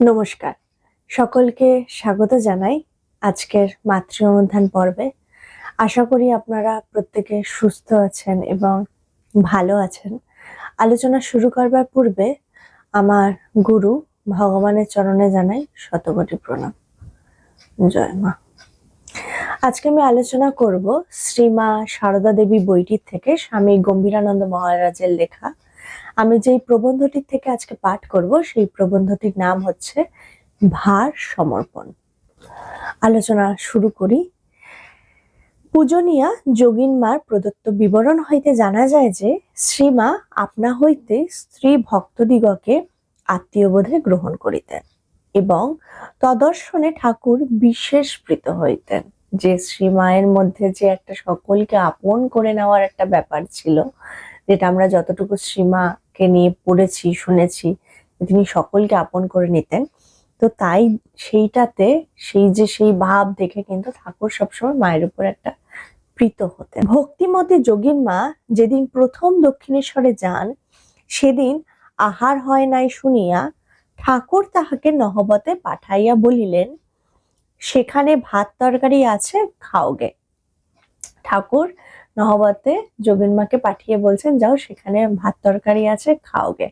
নমস্কার। সকলকে স্বাগত জানাই আজকের মাতৃ অনুধান পর্বে। আশা করি আপনারা প্রত্যেকে সুস্থ আছেন এবং ভালো আছেন। আলোচনা শুরু করবার পূর্বে আমার গুরু ভগবানের চরণে জানাই শতকোটি প্রণাম। জয় মা। আজকে আমি আলোচনা করব শ্রীমা সারদা দেবী বইটির থেকে স্বামী গম্ভীরানন্দ মহারাজের লেখা আমি যেই প্রবন্ধটির থেকে আজকে পাঠ করব, সেই প্রবন্ধটির নাম হচ্ছে ভার সমর্পণ। আলোচনা শুরু করি। পূজনীয়া যোগিন মার প্রদত্ত বিবরণ হইতে জানা যায় যে, শ্রীমা আপনা হইতে স্ত্রী ভক্তদিগকে আত্মীয়বোধে গ্রহণ করিতেন এবং তদর্শনে ঠাকুর বিশেষ প্রীত হইতেন। যে শ্রীমায়ের মধ্যে যে একটা সকলকে আপন করে নেওয়ার একটা ব্যাপার ছিল যেটা আমরা যতটুকু শ্রীমাকে নিয়ে পড়েছি, শুনেছি, তিনি সকলকে আপন করে নিতেন। তো তাই সেইটাতে সেই যে সেই ভাব দেখে কিন্তু ঠাকুর সবসময় মায়ের উপর একটা প্রীত হতেন। ভক্তিমতী যোগীন মা যেদিন প্রথম দক্ষিণেশ্বরে যান, সেদিন আহার হয় নাই শুনিয়া ঠাকুর তাহাকে নহবতে পাঠাইয়া বলিলেন, সেখানে ভাত তরকারি আছে খাওগে ঠাকুর নহবতে যোগিন মাকে পাঠিয়ে বলছেন, যাও সেখানে ভাত তরকারি আছে, খাওগে।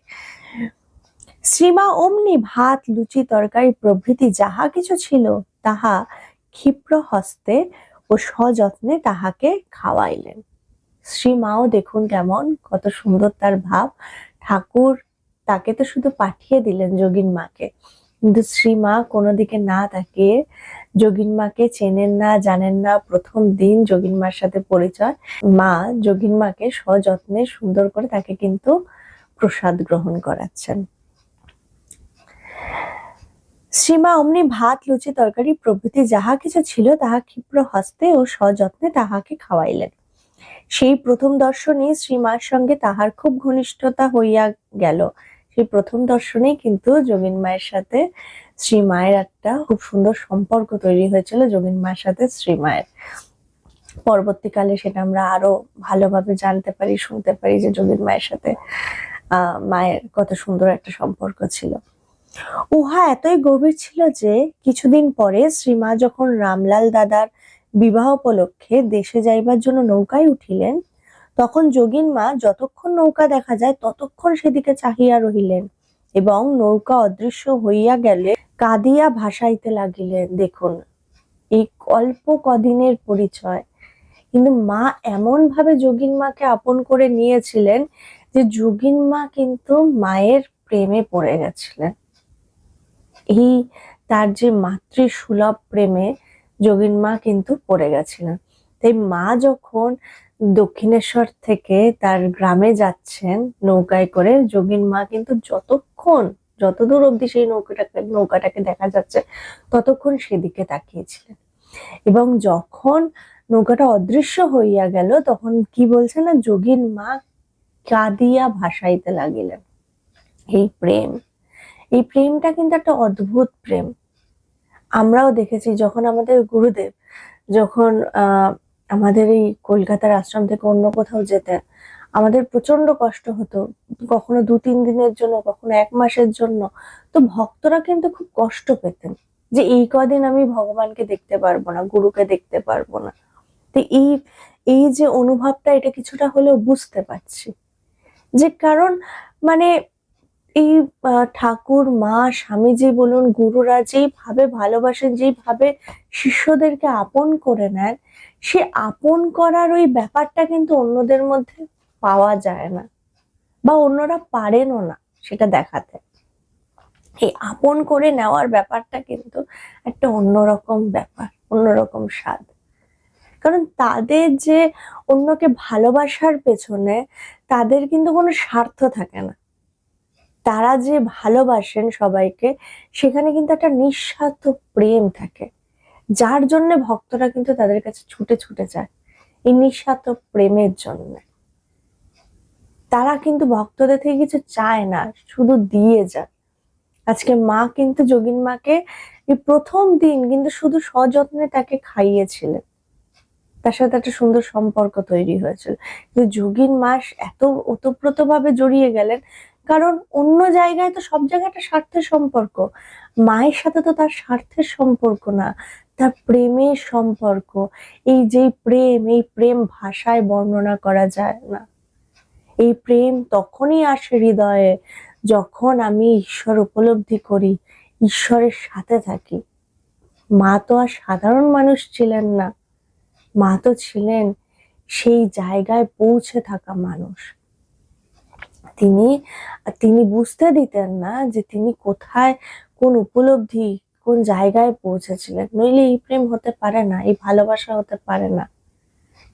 শ্রীমা অমনি ভাত, লুচি, তরকারি, প্রভৃতি যাহা কিছু ছিল, তাহা ক্ষিপ্র হস্তে ও সযত্নে তাহাকে খাওয়াইলেন। শ্রীমাও দেখুন কেমন, কত সুন্দর তার ভাব। ঠাকুর তাকে তো শুধু পাঠিয়ে দিলেন যোগিন মাকে। কিন্তু শ্রীমা কোনো দিকে না তাকিয়ে যোগিন মাকে চেনেন না, জানেন না, প্রথম দিন যোগিন মার সাথে পরিচয়। মা যোগিন মাকে সযত্নে সুন্দর করে তাকে কিন্তু প্রসাদ গ্রহণ করাচ্ছেন। শ্রীমা অমনি ভাত, লুচি, তরকারি প্রভৃতি যাহা কিছু ছিল তাহা ক্ষিপ্র হস্তে ও সযত্নে তাহাকে খাওয়াইলেন। সেই প্রথম দর্শনে শ্রীমার সঙ্গে তাহার খুব ঘনিষ্ঠতা হইয়া গেল। সেই প্রথম দর্শনেই কিন্তু যোগিন মায়ের সাথে শ্রী মায়ের একটা খুব সুন্দর সম্পর্ক তৈরি হয়েছিল যোগিন মায়ের সাথে শ্রী মায়ের। পরবর্তীকালে সেটা আমরা আরও ভালোভাবে জানতে পারি, শুনতে পারি যে যোগিন মায়ের সাথে মায়ের কত সুন্দর একটা সম্পর্ক ছিল। উহা এতই গভীর ছিল যে কিছুদিন পরে শ্রীমা যখন রামলাল দাদার বিবাহ উপলক্ষে দেশে যাইবার জন্য নৌকায় উঠিলেন, তখন যোগিন মা যতক্ষণ নৌকা দেখা যায় ততক্ষণ সেদিকে চাহিয়া রহিলেন। এবং নৌকা অদৃশ্য হইয়া গেলে কাঁদিয়া ভাসাইতে লাগিলেন। দেখুন, এই অল্প কদিনের পরিচয়। কিন্তু মা এমন ভাবে যোগিন মাকে আপন করে নিয়েছিলেন যে যোগিন মা কিন্তু মায়ের প্রেমে পড়ে গেছিলেন। এই তার যে মাতৃ সুলভ প্রেমে যোগিন মা কিন্তু পড়ে গেছিলেন। তাই মা যখন দক্ষিণেশ্বর থেকে তার গ্রামে যাচ্ছেন নৌকায় করে, যোগিন মা কিন্তু যতক্ষণ যতদূর অব্দি সেই নৌকাটাকে নৌকাটাকে দেখা যাচ্ছে, ততক্ষণ সেদিকে তাকিয়েছিলেন। এবং যখন নৌকাটা অদৃশ্য হইয়া গেল, তখন কি বলছে না যোগিন মা কাঁদিয়া ভাসাইতে লাগিলেন। এই প্রেম। এই প্রেমটা কিন্তু একটা অদ্ভুত প্রেম। আমরাও দেখেছি যখন আমাদের গুরুদেব, যখন আমাদের এই কলকাতার আশ্রম থেকে অন্য কোথাও যেতেন আমাদের প্রচণ্ড কষ্ট হতো, কখনো দু, তিন দিনের জন্য, কখনো এক মাসের জন্য। তো ভক্তরা কিন্তু খুব কষ্ট পেতেন যে এই কদিন আমি ভগবানকে দেখতে পারব না, গুরুকে দেখতে পারব না। তো এই এই যে অনুভবটা, এটা কিছুটা হলেও বুঝতে পারছি। যে কারণ মানে এই ঠাকুর, মা, স্বামীজি বলুন, গুরুরা যেইভাবে ভালোবাসেন, যেইভাবে শিষ্যদেরকে আপন করে নেন, সে আপন করার ওই ব্যাপারটা কিন্তু অন্যদের মধ্যে পাওয়া যায় না বা অন্যরা পারেনও না সেটা দেখাতে। এই আপন করে নেওয়ার ব্যাপারটা কিন্তু একটা অন্যরকম ব্যাপার, অন্যরকম স্বাদ। কারণ তাদের যে অন্যকে ভালোবাসার পেছনে তাদের কিন্তু কোনো স্বার্থ থাকে না। তারা যে ভালোবাসেন সবাইকে, সেখানে কিন্তু একটা নিঃস্বার্থ প্রেম থাকে, যার জন্য ভক্তরা কিন্তু তাদের কাছে ছুটে ছুটে যায় এই নিঃস্বার্থ প্রেমের জন্য। তারা কিন্তু ভক্তদের থেকে কিছু চায় না, শুধু দিয়ে যায়। আজকে মা কিন্তু যোগিন মাকে প্রথম দিন কিন্তু শুধু সযত্নে তাকে খাইয়েছিলেন। তার সাথে একটা সুন্দর সম্পর্ক তৈরি হয়েছিল। কিন্তু যোগিন মাস এত ওতপ্রোত ভাবে জড়িয়ে গেলেন, কারণ অন্য জায়গায় তো সব জায়গায় একটা স্বার্থের সম্পর্ক। মায়ের সাথে তো তার স্বার্থের সম্পর্ক না, তার প্রেমের সম্পর্ক। এই যে প্রেম, এই প্রেম ভাষায় বর্ণনা করা যায় না। এই প্রেম তখনই আসে হৃদয়ে যখন আমি ঈশ্বর উপলব্ধি করি, ঈশ্বরের সাথে থাকি। মা তো আর সাধারণ মানুষ ছিলেন না। মা তো ছিলেন সেই জায়গায় পৌঁছে থাকা মানুষ। তিনি তিনি বুঝতে দিতেন না যে তিনি কোথায়, কোন উপলব্ধি, কোন জায়গায় পৌঁছেছিলেন। নইলে এই প্রেম হতে পারে না, এই ভালোবাসা হতে পারে না।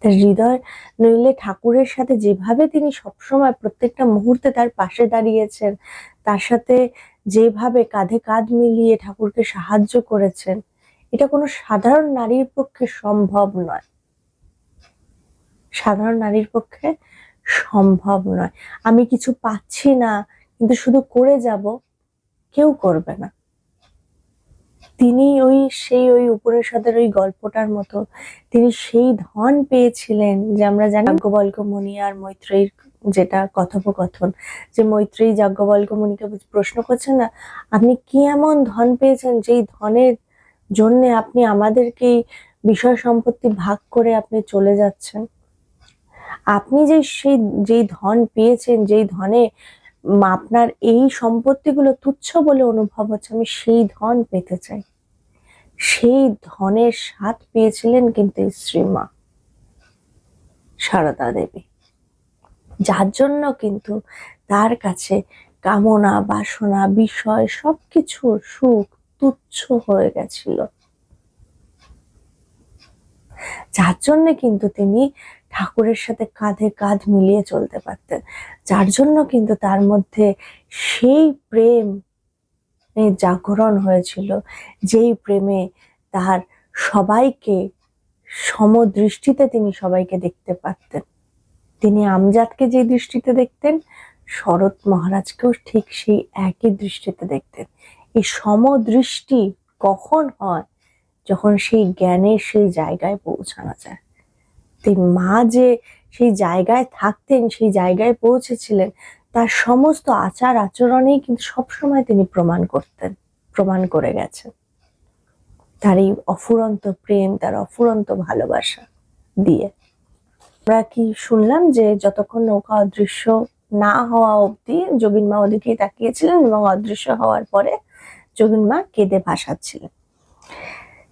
হৃদয় নইলে ঠাকুরের সাথে যেভাবে তিনি সবসময় প্রত্যেকটা মুহূর্তে তার পাশে দাঁড়িয়েছেন, তার সাথে যেভাবে কাঁধে কাঁধ মিলিয়ে ঠাকুরকে সাহায্য করেছেন, এটা কোনো সাধারণ নারীর পক্ষে সম্ভব নয়। সাধারণ নারীর পক্ষে সম্ভব নয়। আমি কিছু পাচ্ছি না, কিন্তু শুধু করে যাব, কেউ করবে না। তিনি ওই সেই ওই উপনিষদের ওই গল্পটার মতো তিনি সেই ধন পেয়েছিলেন যে আমরা জানি যাজ্ঞবল্ক মুনি আর মৈত্রেয়ীর যেটা কথোপকথন, যে মৈত্রেয়ী যাজ্ঞবল্ক মুনিকে প্রশ্ন করছেন না, আপনি কি এমন ধন পেয়েছেন যেই ধনের জন্যে আপনি আমাদেরকে বিষয় সম্পত্তি ভাগ করে আপনি চলে যাচ্ছেন? আপনি যে সেই, যেই ধন পেয়েছেন, যেই ধনে আপনার এই সম্পত্তিগুলো তুচ্ছ বলে অনুভব হচ্ছে, আমি সেই ধন পেতে চাই। সেই ধনের স্বাদ পেয়েছিলেন কিন্তু শ্রীমা সারদা দেবী। যার জন্য কিন্তু তার কাছে কামনা, বাসনা, বিষয় সবকিছুর সুখ তুচ্ছ হয়ে গেছিল। যার জন্য কিন্তু তিনি ঠাকুরের সাথে কাঁধে কাঁধ মিলিয়ে চলতে পারতেন। যার জন্য কিন্তু তার মধ্যে সেই প্রেম জাগরণ হয়েছিল, যেই প্রেমে তার সবাইকে, সমদৃষ্টিতে তিনি সবাইকে দেখতে পারতেন। তিনি আমজাদকে যে দৃষ্টিতে দেখতেন, শরৎ মহারাজকেও ঠিক সেই একই দৃষ্টিতে দেখতেন। এই সমদৃষ্টি কখন হয়? যখন সেই জ্ঞানের সেই জায়গায় পৌঁছানো যায়। তাই মা যে সেই জায়গায় থাকতেন, সেই জায়গায় পৌঁছেছিলেন, তার সমস্ত আচার আচরণেই কিন্তু সবসময় তিনি প্রমাণ করতেন, প্রমাণ করে গেছেন। তার এই অফুরন্ত প্রেম, তার অফুরন্ত ভালোবাসা দিয়ে। আমরা কি শুনলাম যে যতক্ষণ নৌকা অদৃশ্য না হওয়া অবধি যোগিন মা ওদিকেই তাকিয়েছিলেন এবং অদৃশ্য হওয়ার পরে যোগিন মা কেঁদে ভাসাচ্ছিলেন।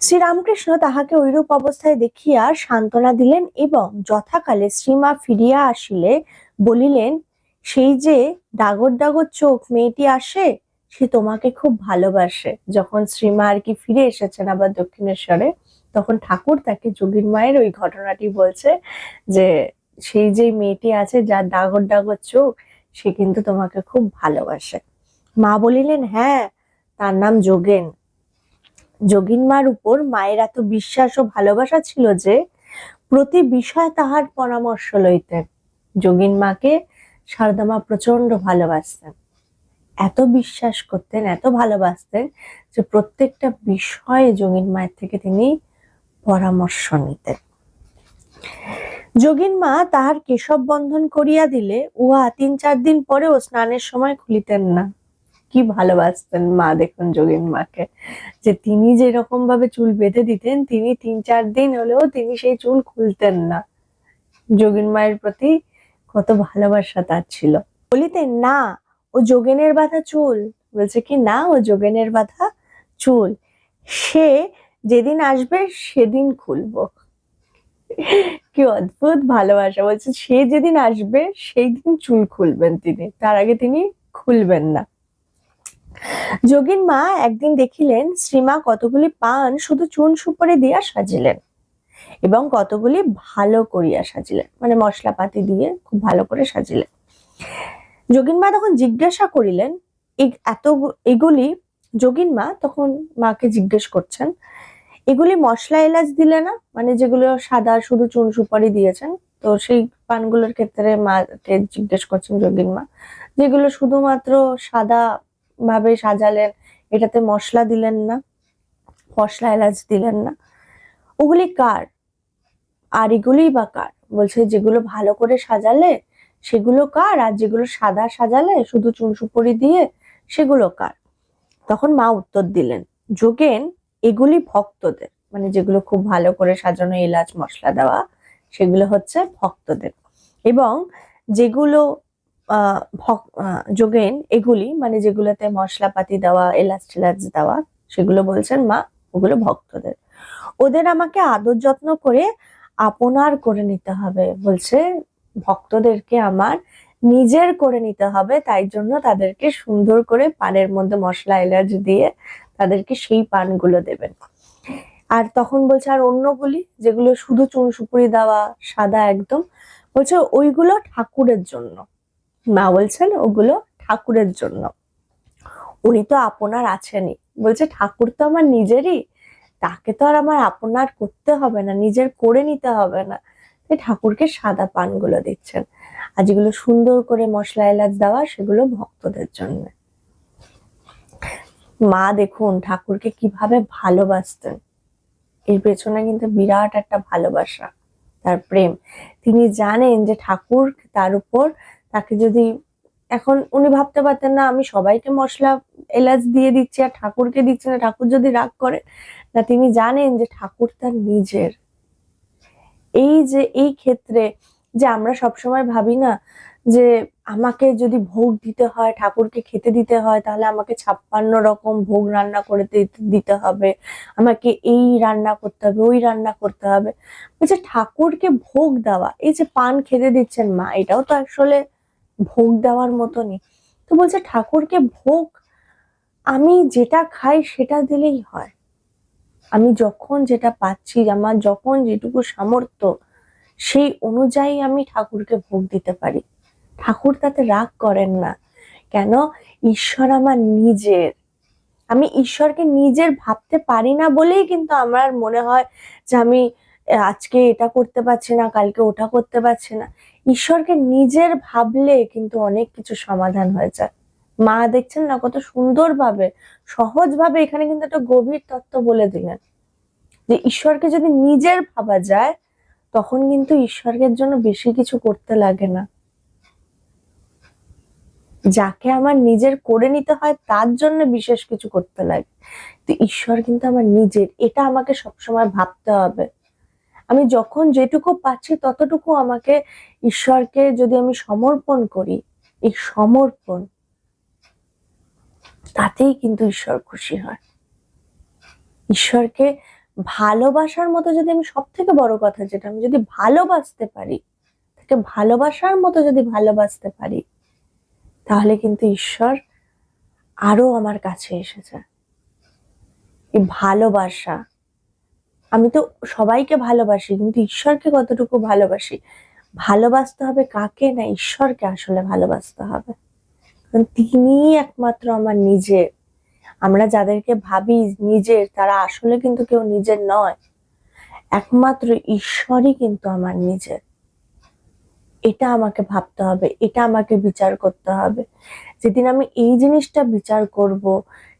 শ্রীরামকৃষ্ণ তাহাকে ঐরূপ অবস্থায় দেখিয়া সান্ত্বনা দিলেন এবং যথাকালে শ্রীমা ফিরিয়া আসিলে বলিলেন, সেই যে ডাগর ডাগর চোখ মেয়েটি আসে, সে তোমাকে খুব ভালোবাসে। যখন শ্রীমা আর কি ফিরে এসেছেন আবার দক্ষিণেশ্বরে, তখন ঠাকুর তাকে যোগীর মায়ের ওই ঘটনাটি বলছে যে, সেই যে মেয়েটি আছে যার ডাগর ডাগর চোখ, সে কিন্তু তোমাকে খুব ভালোবাসে। মা বলিলেন হ্যাঁ তার নাম যোগেন। যোগিন মার উপর মায়ের এত বিশ্বাস ও ভালোবাসা ছিল যে প্রতি বিষয়ে তাহার পরামর্শ লইতেন। যোগিন মাকে সারদা মা প্রচণ্ড ভালোবাসতেন। এত বিশ্বাস করতেন, এত ভালোবাসতেন যে প্রত্যেকটা বিষয়ে যোগিন মায়ের থেকে তিনি পরামর্শ নিতেন। যোগিন মা তাহার কেশব বন্ধন করিয়া দিলে উহা তিন চার দিন পরেও স্নানের সময় খুলিতেন না। কি ভালোবাসতেন মা দেখুন যোগিন মাকে। যে তিনি যেরকম ভাবে চুল বেঁধে দিতেন, তিনি তিন চার দিন হলেও তিনি সেই চুল খুলতেন না। যোগিন মায়ের প্রতি কত ভালোবাসা তার ছিল। বলিতেন না, ও যোগেনের বাঁধা চুল। বলছে কি, না, ও যোগেনের বাঁধা চুল। সে যেদিন আসবে, সেদিন খুলবো। কি অদ্ভুত ভালোবাসা। বলছে, সে যেদিন আসবে, সেই দিন চুল খুলবেন তিনি। তার আগে তিনি খুলবেন না। যোগিন মা একদিন দেখিলেন, শ্রীমা কতগুলি পান শুধু চুন সুপারি দিয়া সাজিলেন এবং কতগুলি ভালো করিয়া সাজিলেন। মানে মশলাপাতি দিয়ে খুব ভালো করে সাজিলেন। যোগিন মা তখন জিজ্ঞাসা করিলেন, "এ- এত এগুলি? যোগিন মা তখন মাকে জিজ্ঞেস করছেন, এগুলি মশলা এলাচ দিলে না? মানে যেগুলো সাদা শুধু চুন সুপারি দিয়েছেন? তো সেই পানগুলোর ক্ষেত্রে মাকে জিজ্ঞেস করছেন যোগিন মা, যেগুলো শুধুমাত্র সাদা ভাবে সাজালেন, এটাতে মশলা দিলেন না, মশলা এলাচ দিলেন না। ওগুলি কার? আর এগুলোই বা কার? বলছে যেগুলো ভালো করে সাজালে সেগুলো কার? আর যেগুলো সাদা সাজালে, শুধু চুন সুপুরি দিয়ে, সেগুলো কার? তখন মা উত্তর দিলেন, যোগেন, এগুলি ভক্তদের। মানে যেগুলো খুব ভালো করে সাজানো এলাচ মশলা দেওয়া, সেগুলো হচ্ছে ভক্তদের। এবং যেগুলো যোগেন এগুলি মানে যেগুলোতে মশলাপাতি দেওয়া, এলাচ টেলাচ দেওয়া, সেগুলো বলছেন মা, ওগুলো ভক্তদের। ওদের আমাকে আদর যত্ন করে আপনার করে নিতে হবে বলছে, ভক্তদেরকে আমার নিজের করে নিতে হবে, তাই জন্য তাদেরকে সুন্দর করে পানের মধ্যে মশলা, এলাচ দিয়ে তাদেরকে সেই পানগুলো দেবেন। আর তখন বলছে, আর অন্যগুলি, যেগুলো শুধু চুন, সুপুরি দেওয়া, সাদা একদম, বলছে ওইগুলো ঠাকুরের জন্য। মা বলছেন ওগুলো ঠাকুরের জন্য। উনি তো আপনার আছেনই। বলছে, ঠাকুর তো আমার নিজেরই। তাকে তো আর আমার আপনার করতে হবে না, নিজের করে নিতে হবে না। তাই ঠাকুরকে সাদা পানগুলো দিচ্ছেন। আর যেগুলো সুন্দর করে মশলা এলাচ দেওয়া, সেগুলো ভক্তদের জন্য। মা, দেখুন, ঠাকুরকে কীভাবে ভালোবাসতেন। এর পেছনে কিন্তু বিরাট একটা ভালোবাসা, তার প্রেম। তিনি জানেন যে ঠাকুর তার উপর তাকে যদি এখন উনি ভাবতে পারতেন, না, আমি সবাইকে মশলা এলাচ দিয়ে দিচ্ছি আর ঠাকুরকে দিচ্ছি না, ঠাকুর যদি রাগ করে না, তিনি জানেন যে ঠাকুর তার নিজের। এই যে, এই ক্ষেত্রে যে আমরা সবসময় ভাবি না যে আমাকে যদি ভোগ দিতে হয়, ঠাকুরকে খেতে দিতে হয়, তাহলে আমাকে ছাপ্পান্ন রকম ভোগ রান্না করে দিতে- হবে। আমাকে এই রান্না করতে হবে, ওই রান্না করতে হবে। বলছে ঠাকুরকে ভোগ দেওয়া, এই যে পান খেতে দিচ্ছেন মা, এটাও তো আসলে ভোগ দেওয়ার মতনই। তো বলছে, ঠাকুরকে ভোগ আমি যেটা খাই সেটা দিলেই হয়। আমি যখন যেটা পাচ্ছি, আমার যখন যেটুকু সামর্থ্য, সেই অনুযায়ী আমি ঠাকুরকে ভোগ দিতে পারি। ঠাকুর তাতে রাগ করেন না। কেন? ঈশ্বর আমার নিজের। আমি ঈশ্বরকে নিজের ভাবতে পারি না বলেই কিন্তু আমার মনে হয় যে আমি আজকে এটা করতে পারছি না, কালকে ওটা করতে পারছি না। ঈশ্বরকে নিজের ভাবলে কিন্তু অনেক কিছু সমাধান হয়ে যায়। মা দেখছেন না কত সুন্দরভাবে, সহজভাবে এখানে কিন্তু একটা গভীর তত্ত্ব বলে দিলেন। যে ঈশ্বরকে যদি নিজের ভাবা যায়, তখন কিন্তু ঈশ্বরের জন্য বেশি কিছু করতে লাগে না। যাকে আমার নিজের করে নিতে হয়, তার জন্য বিশেষ কিছু করতে লাগে। তো ঈশ্বর কিন্তু আমার নিজের, এটা আমাকে সবসময় ভাবতে হবে। আমি যখন যেটুকু পাচ্ছি ততটুকু আমাকে ঈশ্বরকে যদি আমি সমর্পণ করি, এই সমর্পণ, তাতেই কিন্তু ঈশ্বর খুশি হয়। ঈশ্বরকে ভালোবাসার মতো যদি আমি সব থেকে বড় কথা যেটা, আমি যদি ভালোবাসতে পারি, তাকে ভালোবাসার মতো যদি ভালোবাসতে পারি, তাহলে কিন্তু ঈশ্বর আরও আমার কাছে এসেছে। এই ভালোবাসা আমি তো সবাইকে ভালোবাসি, কিন্তু ঈশ্বরকে কতটুকু ভালোবাসি? ভালোবাসতে হবে কাকে না ঈশ্বরকে আসলে ভালোবাসতে হবে? কারণ তিনিই একমাত্র আমার নিজের। আমরা যাদেরকে ভাবি নিজের, তারা আসলে কিন্তু কেউ নিজের নয়। একমাত্র ঈশ্বরই কিন্তু আমার নিজের। এটা আমাকে ভাবতে হবে, এটা আমাকে বিচার করতে হবে। যেদিন আমি এই জিনিসটা বিচার করব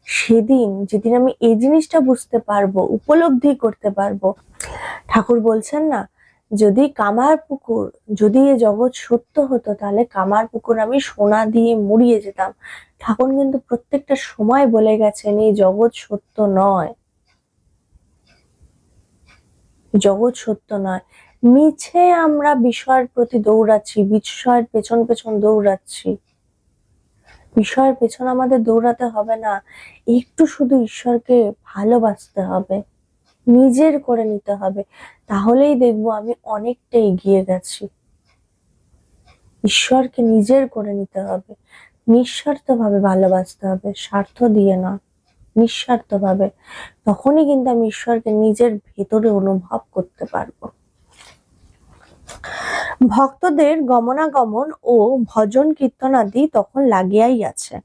সেদিন যেদিন আমি এই জিনিসটা বুঝতে পারব, উপলব্ধি করতে পারব, ঠাকুর বলছেন না, যদি কামার পুকুর, যদি এ জগৎ সত্য হতো, তাহলে কামার পুকুর আমি সোনা দিয়ে মুড়িয়ে যেতাম। ঠাকুর কিন্তু প্রত্যেকটা সময় বলে গেছেন, এই জগৎ সত্য নয়। জগৎ সত্য নয়। মিছে আমরা বিষয়ের প্রতি দৌড়াচ্ছি, বিষয়ের পেছন পেছন দৌড়াচ্ছি। বিষয়ের পেছনে আমাদের দৌড়াতে হবে না, একটু শুধু ঈশ্বরকে ভালোবাসতে হবে, নিজের করে নিতে হবে, তাহলেই দেখব আমি অনেকটা এগিয়ে গেছি। ঈশ্বরকে নিজের করে নিতে হবে, নিঃস্বার্থভাবে ভালোবাসতে হবে, স্বার্থ দিয়ে না নিঃস্বার্থভাবে, তখনই কিন্তু আমি ঈশ্বরকে নিজের ভেতরে অনুভব করতে পারব। ভক্তদের গমনাগমন ও ভজন কীর্তনাদি তখন লাগিয়াই আছে।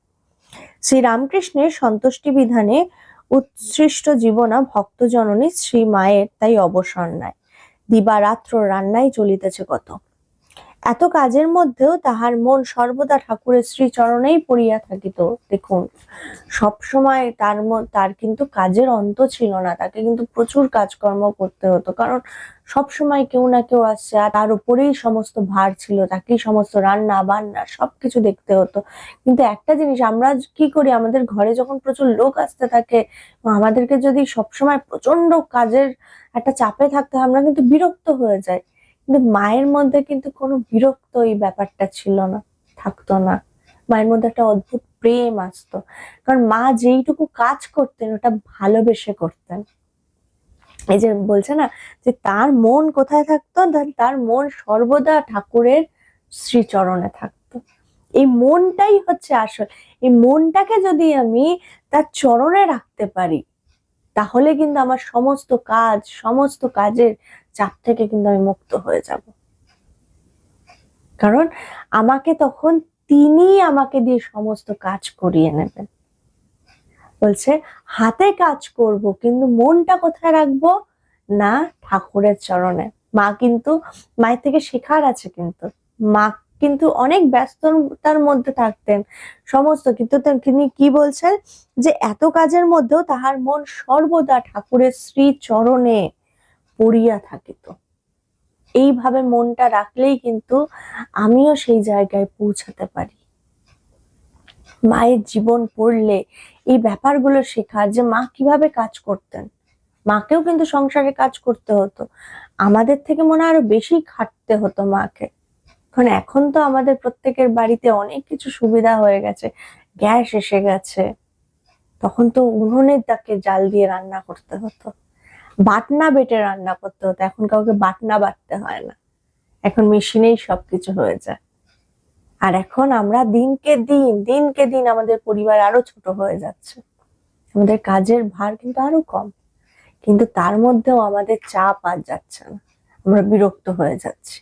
শ্রীরামকৃষ্ণের সন্তুষ্টি বিধানে উৎসৃষ্ট জীবনা ভক্তজননী শ্রী মায়ের তাই অবসর নাই দিবারাত্র রান্নাই চলিতেছে কত। এত কাজের মধ্যেও তাহার মন সর্বদা ঠাকুরের শ্রীচরণেই পড়িয়া থাকিত। দেখুন, সব সময় তার তার কিন্তু কাজের অন্ত ছিল না, তাকে কিন্তু প্রচুর কাজকর্ম করতে হতো। কারণ সব সময় কেউ না কেউ আসছে, আর তার উপরেই সমস্ত ভার ছিল, তাকেই সমস্ত রান্না, বান্না সবকিছু দেখতে হতো। কিন্তু একটা জিনিস, আমরা কি করি, আমাদের ঘরে যখন প্রচুর লোক আসতে থাকে, আমাদেরকে যদি সবসময় প্রচণ্ড কাজের একটা চাপে থাকতে হয়, আমরা কিন্তু বিরক্ত হয়ে যাই। কিন্তু মায়ের মধ্যে কিন্তু কোনো বিরক্ত এই ব্যাপারটা ছিল না, থাকতো না। মায়ের মধ্যে একটা অদ্ভুত প্রেম আসতো। কারণ মা যেইটুকু কাজ করতেন, ওটা ভালোবেসে করতেন। এই যে বলছে না যে, তার মন কোথায় থাকতো? তার- মন সর্বদা ঠাকুরের শ্রীচরণে থাকতো। এই মনটাই হচ্ছে আসল। এই মনটাকে যদি আমি তার চরণে রাখতে পারি, তাহলে কিন্তু আমার সমস্ত কাজ, সমস্ত কাজের চাপ থেকে কিন্তু আমি মুক্ত হয়ে যাব। কারণ আমাকে তখন তিনি আমাকে দিয়ে সমস্ত কাজ করিয়ে নেবেন। বলছে, হাতে কাজ করব, কিন্তু মনটা কোথায় রাখব? না, ঠাকুরের চরণে। মা কিন্তু, মায়ের থেকে শেখার আছে কিন্তু। মা কিন্তু অনেক ব্যস্ততার মধ্যে থাকতেন, সমস্ত কিন্তু তিনি কি বলছেন? যে, এত কাজের মধ্যেও তাহার মন সর্বদা ঠাকুরের শ্রী চরণে পড়িয়া থাকিত। এইভাবে মনটা রাখলেই কিন্তু আমিও সেই জায়গায় পৌঁছাতে পারি। মায়ের জীবন পড়লে এই ব্যাপারগুলো শেখার যে মা কীভাবে কাজ করতেন, মাকেও কিন্তু সংসারে কাজ করতে হতো। আমাদের থেকে মনে আরও বেশি খাটতে হতো মাকে। কারণ এখন তো আমাদের প্রত্যেকের বাড়িতে অনেক কিছু সুবিধা হয়ে গেছে, গ্যাস এসে গেছে। তখন তো উনুনের তাকে জাল দিয়ে রান্না করতে হতো। বাটনা বেটে রান্না করতে হতো। এখন কাউকে বাটনা বাটতে হয় না। এখন মেশিনেই সবকিছু হয়ে যায়। আর এখন আমরা দিনকে দিন দিনকে দিন আমাদের পরিবার আরও ছোট হয়ে যাচ্ছে। আমাদের কাজের ভার কিন্তু আরও কম। কিন্তু তার মধ্যেও আমাদের চাপ আর যাচ্ছে না। আমরা বিরক্ত হয়ে যাচ্ছি।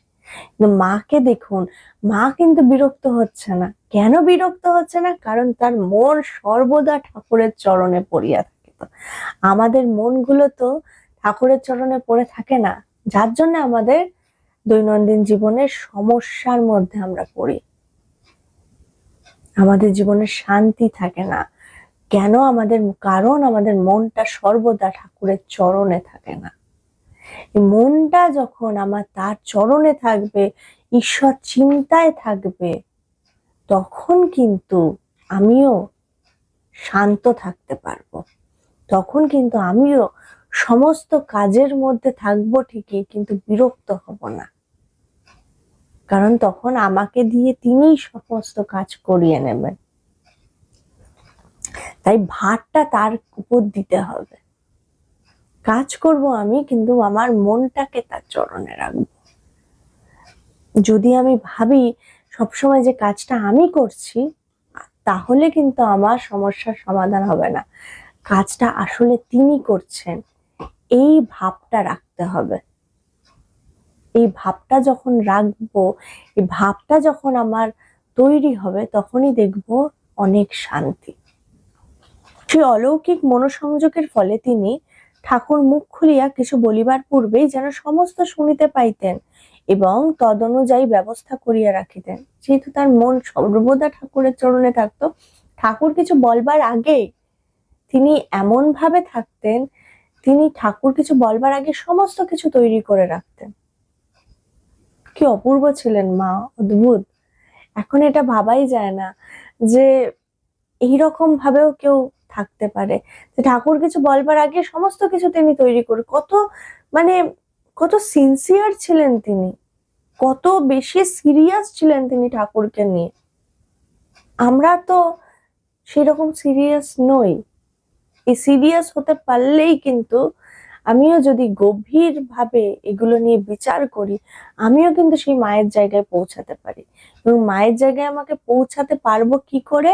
কিন্তু মাকে দেখুন, মা কিন্তু বিরক্ত হচ্ছে না। কেন বিরক্ত হচ্ছে না? কারণ তার মন সর্বদা ঠাকুরের চরণে পড়িয়া থাকে আমাদের মনগুলো তো ঠাকুরের চরণে পড়ে থাকে না, যার জন্য আমাদের দৈনন্দিন জীবনের সমস্যার মধ্যে আমরা পড়ি। আমাদের জীবনে শান্তি থাকে না। কেন আমাদের, কারণ আমাদের মনটা সর্বদা ঠাকুরের চরণে থাকে না। মনটা যখন আমার তার চরণে থাকবে, ঈশ্বর চিন্তায় থাকবে, তখন কিন্তু আমিও শান্ত থাকতে পারব। তখন কিন্তু আমিও সমস্ত কাজের মধ্যে থাকব ঠিকই, কিন্তু বিরক্ত হব না। কারণ তখন আমাকে দিয়ে তিনিই সমস্ত কাজ করিয়ে নেবেন। তাই ভারটা তার উপর দিতে হবে। কাজ করব আমি, কিন্তু আমার মনটাকে তার চরণে রাখব। যদি আমি ভাবি সবসময় যে কাজটা আমি করছি, তাহলে কিন্তু আমার সমস্যার সমাধান হবে না। কাজটা আসলে তিনি করছেন। এই ভাবটা রাখতে হবে। এই ভাবটা যখন রাখব, এই ভাবটা যখন আমার তৈরি হবে, তখনই দেখব অনেক শান্তি। সেই অলৌকিক মনোসংযোগের ফলে তিনি ঠাকুর মুখ খুলিয়া কিছু বলিবার পূর্বেই যেন সমস্ত শুনিতে পাইতেন এবং তদনুযায়ী ব্যবস্থা করিয়া রাখিতেন। যেহেতু তার মন সর্বদা ঠাকুরের চরণে থাকতো, ঠাকুর কিছু বলবার আগে তিনি এমন ভাবে থাকতেন তিনি ঠাকুর কিছু বলবার আগে সমস্ত কিছু তৈরি করে রাখতেন। কি অপূর্ব ছিলেন মা, অদ্ভুত। এখন এটা ভাবাই যায় না যে এইরকম ভাবেও কেউ থাকতে পারে। যে ঠাকুর কিছু বলবার আগে সমস্ত কিছু তিনি তৈরি করে, কত মানে কত সিনসিয়ার ছিলেন তিনি। কত বেশি সিরিয়াস ছিলেন তিনি ঠাকুরকে নিয়ে। আমরা তো সেরকম সিরিয়াস নই। এই সিরিয়াস হতে পারলেই কিন্তু আমিও যদি গভীর ভাবে এগুলো নিয়ে বিচার করি, আমিও কিন্তু সেই মায়ের জায়গায় পৌঁছাতে পারি। এবং মায়ের জায়গায় আমাকে পৌঁছাতে পারব কি করে?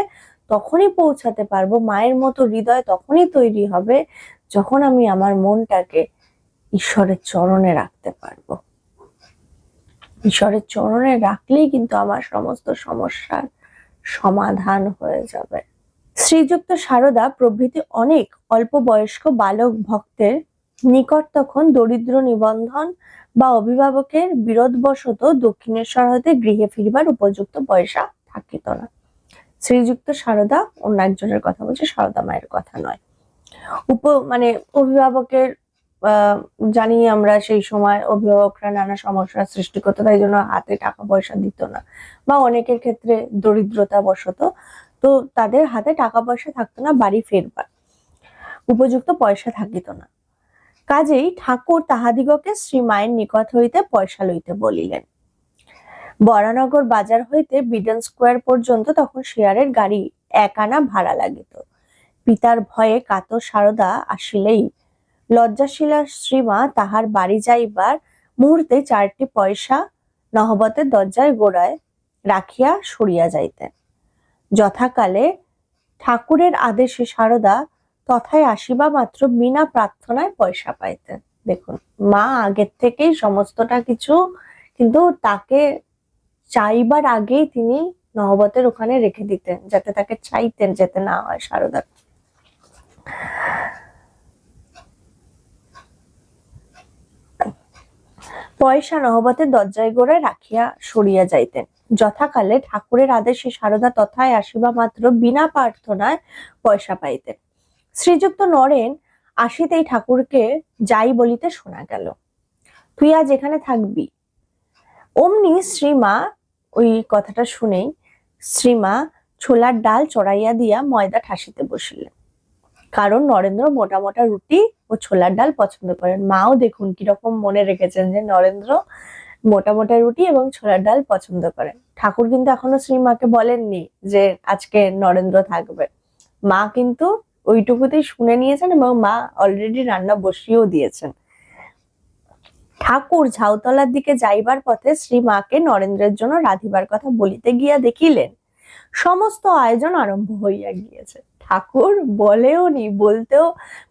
তখনই পৌঁছাতে পারব। মায়ের মতো হৃদয় তখনই তৈরি হবে যখন আমি আমার মনটাকে ঈশ্বরের চরণে রাখতে পারব। ঈশ্বরের চরণে রাখলেই কিন্তু আমার সমস্ত সমস্যার সমাধান হয়ে যাবে। শ্রীযুক্ত সারদা প্রভৃতি অনেক অল্প বয়স্ক বালক ভক্তের নিকট তখন দরিদ্র নিবন্ধন বা অভিভাবকের বিরোধবশত দক্ষিণেশ্বর হতে গৃহে ফিরিবার উপযুক্ত পয়সা থাকিত না। শ্রীযুক্ত সারদা অন্য একজনের কথা বলছে, সারদা মায়ের কথা নয়। উপ মানে অভিভাবকের জানি আমরা সেই সময় অভিভাবকরা নানা সমস্যার সৃষ্টি করতো, তাই জন্য হাতে টাকা পয়সা দিত না। বা অনেকের ক্ষেত্রে দরিদ্রতা বশত তো তাদের হাতে টাকা পয়সা থাকতো না, বাড়ি ফেরবার। উপযুক্ত পয়সা থাকিত না। কাজেই ঠাকুর তাহাদিগকে শ্রী মায়ের নিকট হইতে পয়সা লইতে বলিলেন। বরানগর বাজার হইতে বিডেন স্কোয়ার পর্যন্ত তখন শেয়ারের গাড়ি এক আনা ভাড়া লাগিত। পিতার ভয়ে কাতর সারদা আসিলেই লজ্জাশীলা শ্রীমা তাহার বাড়ি যাইবার মুহূর্তে চারটি পয়সা নহবতের দরজায় গোড়ায় রাখিয়া সরিয়া যাইতেন। যথাকালে ঠাকুরের আদেশে সারদা তথায় আসিবা মাত্র বিনা প্রার্থনায় পয়সা পাইতেন দেখুন, মা আগের থেকেই সমস্তটা কিছু, কিন্তু তাকে চাইবার আগেই তিনি নহবতের ওখানে রেখে দিতেন, যাতে তাকে চাইতেন যেতে না হয় সারদা পয়সা নহবতের দরজায় গোড়ায় রাখিয়া সরিয়া যাইতেন। যথাকালে ঠাকুরের আদেশে সারদা তথায় আসিবা মাত্র বিনা প্রার্থনায় পয়সা পাইতেন শ্রীযুক্ত নরেন আসিতেই ঠাকুরকে যাই বলিতে শোনা গেল। তুই আজ এখানে থাকবি? অমনি শ্রীমা, ওই কথাটা শুনেই শ্রীমা ছোলার ডাল চড়াইয়া দিয়া ময়দা ঠাসিতে বসিলেন। কারণ নরেন্দ্র মোটা মোটা রুটি ও ছোলার ডাল পছন্দ করেন। মাও দেখুন কীরকম মনে রেখেছেন যে নরেন্দ্র মোটা মোটা রুটি এবং ছোলার ডাল পছন্দ করেন ঠাকুর কিন্তু এখনও শ্রীমাকে বলেননি যে আজকে নরেন্দ্র থাকবে। মা কিন্তু ওইটুকুতেই শুনে নিয়েছেন এবং মা অলরেডি রান্না বসিয়েও দিয়েছেন। ঠাকুর ঝাউতলার দিকে যাইবার পথে শ্রী মাকে নরেন্দ্রের জন্য রাধিবার কথা বলিতে গিয়া দেখিলেন। সমস্ত আয়োজন আরম্ভ হইয়া গিয়েছে। ঠাকুর বলেও নি, বলতেও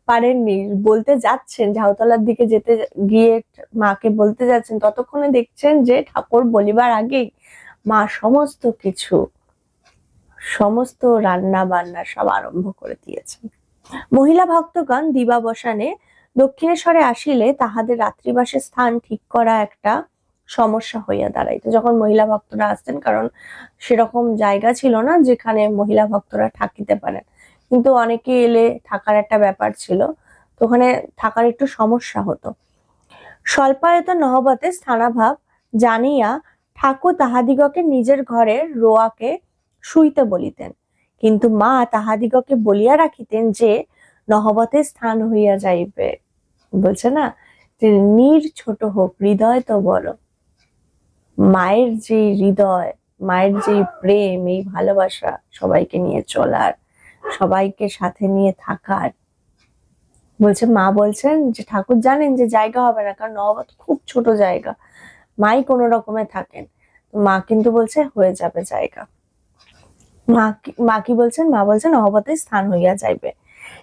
পারেননি, বলতে যাচ্ছেন, ঝাউতলার দিকে যেতে গিয়ে মাকে বলতে যাচ্ছেন, ততক্ষণে দেখছেন যে ঠাকুর বলিবার আগেই মা সমস্ত কিছু, সমস্ত রান্না বান্না সব আরম্ভ করে দিয়েছেন। মহিলা ভক্তগণ দিবাবসানে দক্ষিণেশ্বরে আসিলে তাহাদের রাত্রিবাসের স্থান ঠিক করা একটা সমস্যা হইয়া দাঁড়াইতো। যখন মহিলা ভক্তরা আসতেন, কারণ সেরকম জায়গা ছিল না যেখানে মহিলা ভক্তরা থাকিতে পারেন। কিন্তু অনেকে এলে থাকার একটা ব্যাপার ছিল, তো ওখানে থাকার একটু সমস্যা হতো। স্বল্পায়ত নহবতে স্থানাভাব জানিয়া ঠাকুর তাহাদিগকে নিজের ঘরের রোয়াকে শুইতে বলিতেন। কিন্তু মা তাহাদিগকে বলিয়া রাখিতেন যে, নহবতে স্থান হইয়া যাইবে। বলছে না? যে নির ছোট হোক, হৃদয় তো বড়। মায়ের যে হৃদয়, মায়ের যে প্রেম, এই ভালোবাসা সবাইকে নিয়ে চলার সবাইকে সাথে নিয়ে থাকার। বলছে, মা বলছেন যে, ঠাকুর জানেন যে, জায়গা হবে না, কারণ নহবত খুব ছোট জায়গা। মাই কোনো রকমে থাকেন। মা কিন্তু বলছে, হয়ে যাবে জায়গা। মা কি- মা কি বলছেন? মা বলছেন নহবতে স্থান হইয়া যাইবে।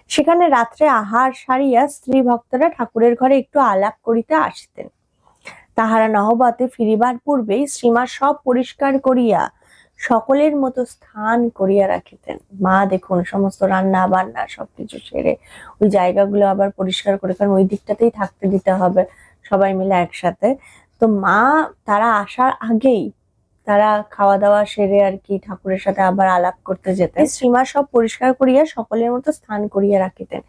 সেখানে রাত্রে আহার সারিয়া স্ত্রী ভক্তরা ঠাকুরের ঘরে একটু আলাপ করিতে আসিতেন। তাহারা নহবতে ফিরিবার পূর্বেই শ্রীমা সব পরিষ্কার করিয়া সকলের মতো স্থান করিয়া রাখিতেন। মা দেখুন, সমস্ত রান্না বান্না সবকিছু সেরে ওই জায়গাগুলো আবার পরিষ্কার করে, কারণ ওই দিকটাতেই থাকতে দিতে হবে সবাই মিলে একসাথে। তো মা, তারা আসার আগেই তারা খাওয়া দাওয়া সেরে আর কি ঠাকুরের সাথে আবার আলাপ করতে যেতেন। শ্রীমা সব পরিষ্কার করিয়া সকলের মতো স্থান করিয়া রাখিতেন।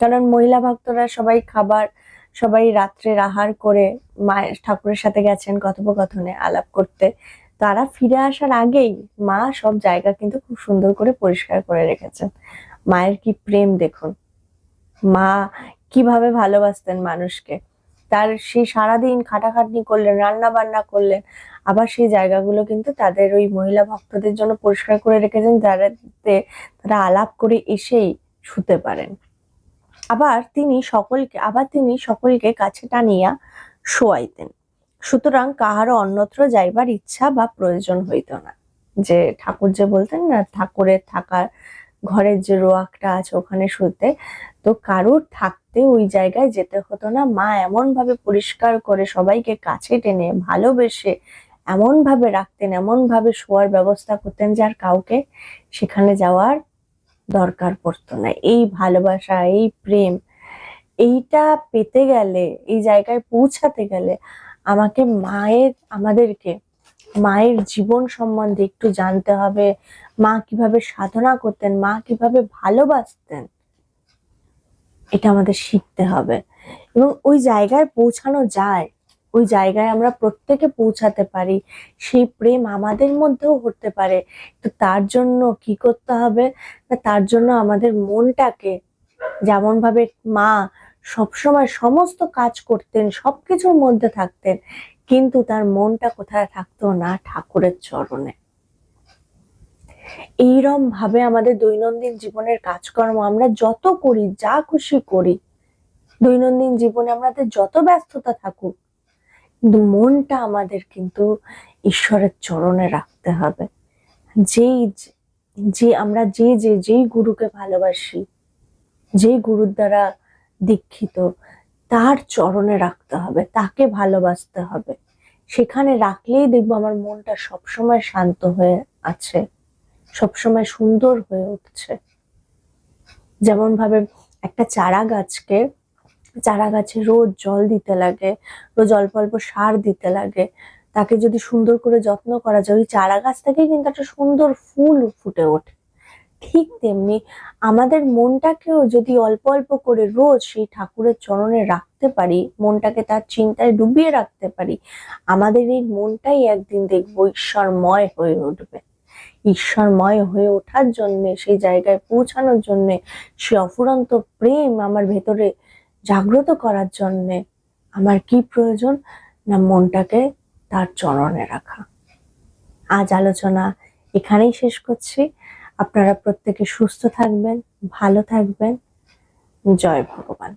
কারণ মহিলা ভক্তরা সবাই খাবার, সবাই রাত্রে আহার করে মায়ের, ঠাকুরের সাথে গেছেন কথোপকথনে আলাপ করতে। তারা ফিরে আসার আগেই মা সব জায়গা কিন্তু খুব সুন্দর করে পরিষ্কার করে রেখেছেন মায়ের কি প্রেম দেখুন। মা কীভাবে ভালোবাসতেন মানুষকে। তার সেই সারাদিন খাটাখাটনি করলেন রান্না বান্না করলেন, আবার সেই জায়গাগুলো কিন্তু তাদের ওই মহিলা ভক্তদের জন্য পরিষ্কার করে রেখেছেন যাতে তারা আলাপ করে এসেই শুতে পারেন। আবার তিনি সকলকে, আবার তিনি সকলকে কাছে টানিয়া শোয়াইতেন। সুতরাং কাহারও অন্যত্র যাইবার ইচ্ছা বা প্রয়োজন হইত না। যে ঠাকুর যে বলতেন না ঠাকুরের থাকার ঘরের যে রোয়াকটা আছে ওখানে শুতে তো কারোর থাকতে ওই জায়গায় যেতে হতো না। মা এমন ভাবে পরিষ্কার করে সবাইকে কাছে টেনে, ভালোবেসে এমন ভাবে রাখতেন এমন ভাবে শোয়ার ব্যবস্থা করতেন যে আর কাউকে সেখানে যাওয়ার দরকার পড়তো না। এই ভালোবাসা, এই প্রেম, এইটা পেতে গেলে, এই জায়গায় পৌঁছাতে গেলে আমাকে মায়ের, আমাদেরকে মায়ের জীবন সম্বন্ধে একটু জানতে হবে। মা কীভাবে সাধনা করতেন, মা কীভাবে ভালোবাসতেন, এটা আমাদের শিখতে হবে। এবং ওই জায়গায় পৌঁছানো যায়। ওই জায়গায় আমরা প্রত্যেকে পৌঁছাতে পারি। সেই প্রেম আমাদের মধ্যেও হতে পারে। তো তার জন্য কি করতে হবে? তার জন্য আমাদের মনটাকে যেমন ভাবে মা সবসময় সমস্ত কাজ করতেন, সবকিছুর মধ্যে থাকতেন, কিন্তু তার মনটা কোথায় থাকতো না ঠাকুরের চরণে। এইরম ভাবে আমাদের দৈনন্দিন জীবনের কাজকর্ম আমরা যত করি, যা খুশি করি, দৈনন্দিন জীবনে আমাদের যত ব্যস্ততা থাকুক, কিন্তু মনটা আমাদের কিন্তু ঈশ্বরের চরণে রাখতে হবে। যেই যে আমরা যে যে যেই গুরুকে ভালোবাসি, যেই গুরুর দ্বারা দীক্ষিত। তার চরণে রাখতে হবে, তাকে ভালোবাসতে হবে। সেখানে রাখলেই দেখব আমার মনটা সবসময় শান্ত হয়ে আছে, সবসময় সুন্দর হয়ে উঠছে। যেমন ভাবে একটা চারা গাছকে চারা গাছে রোজ জল দিতে লাগে, রোজ অল্প অল্প সার দিতে লাগে, তাকে যদি সুন্দর করে যত্ন করা যায়, ওই চারা গাছ থেকেই কিন্তু একটা সুন্দর ফুল ফুটে ওঠে। ঠিক তেমনি আমাদের মনটাকেও যদি অল্প অল্প করে রোজ সেই ঠাকুরের চরণে রাখতে পারি, মনটাকে তার চিন্তায় ডুবিয়ে রাখতে পারি, আমাদের এই মনটাই একদিন দেখব ঈশ্বরময় হয়ে উঠবে। ঈশ্বরময় হয়ে ওঠার জন্যে, সেই জায়গায় পৌঁছানোর জন্যে, সে অফুরন্ত প্রেম আমার ভেতরে জাগ্রত করার জন্যে আমার কি প্রয়োজন? না মনটাকে তার চরণে রাখা। আজ আলোচনা এখানেই শেষ করছি। আপনারা প্রত্যেকে সুস্থ থাকবেন ভালো থাকবেন। জয় ভগবান।